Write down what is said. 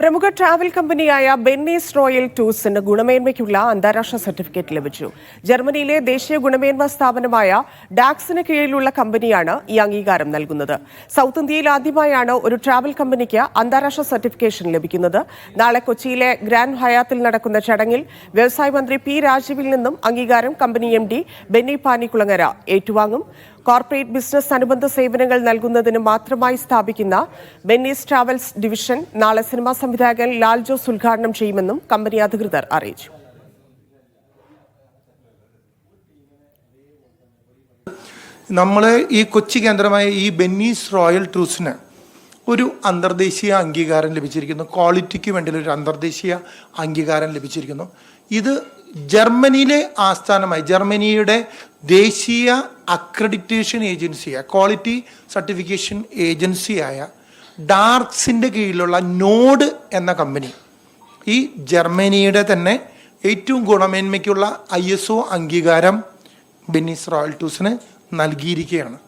പ്രമുഖ ട്രാവൽ കമ്പനിയായ ബെന്നീസ് റോയൽ ടൂർസിന് ഗുണമേന്മയ്ക്കുള്ള അന്താരാഷ്ട്ര സർട്ടിഫിക്കറ്റ് ലഭിച്ചു. ജർമ്മനിയിലെ ദേശീയ ഗുണമേന്മ സ്ഥാപനമായ ഡാക്സിന് കീഴിലുള്ള കമ്പനിയാണ് ഈ അംഗീകാരം നൽകുന്നത്. സൗത്ത് ഇന്ത്യയിൽ ആദ്യമായാണ് ഒരു ട്രാവൽ കമ്പനിക്ക് അന്താരാഷ്ട്ര സർട്ടിഫിക്കേഷൻ ലഭിക്കുന്നത്. നാളെ കൊച്ചിയിലെ ഗ്രാൻഡ് ഹയാത്തിൽ നടക്കുന്ന ചടങ്ങിൽ വ്യവസായ മന്ത്രി പി രാജീവിൽ നിന്നും അംഗീകാരം company M D Benny Panikkulangara ഏറ്റുവാങ്ങും. കോർപ്പറേറ്റ് ബിസിനസ് അനുബന്ധ സേവനങ്ങൾ നൽകുന്നതിന് മാത്രമായി സ്ഥാപിക്കുന്ന ബെന്നീസ് ട്രാവൽസ് ഡിവിഷൻ നാളെ സിനിമാ സംവിധായകൻ ലാൽ ജോസ് ഉദ്ഘാടനം ചെയ്യുമെന്നും കമ്പനി അധികൃതർ അറിയിച്ചു. നമ്മൾ ഈ കൊച്ചി കേന്ദ്രമായ ഈ ബെന്നീസ് റോയൽ ട്രൂസിന് ഒരു അന്തർദേശീയ അംഗീകാരം ലഭിച്ചിരിക്കുന്നു. ക്വാളിറ്റിക്ക് വേണ്ടിയുള്ള ഒരു അന്തർദേശീയ അംഗീകാരം ലഭിച്ചിരിക്കുന്നു. ഇത് ജർമ്മനിയിലെ ആസ്ഥാനമായി ജർമ്മനിയുടെ ദേശീയ അക്രഡിറ്റേഷൻ ഏജൻസിയായ ക്വാളിറ്റി സർട്ടിഫിക്കേഷൻ ഏജൻസിയായ ഡാർക്സിന്റെ കീഴിലുള്ള നോഡ് എന്ന കമ്പനി. ഈ ജർമ്മനിയുടെ തന്നെ ഏറ്റവും ഗുണമേന്മയ്ക്കുള്ള ഐ എസ് ഒ അംഗീകാരം ബെന്നിസ് റോയൽ ടൂസിന് നൽകിയിരിക്കുകയാണ്.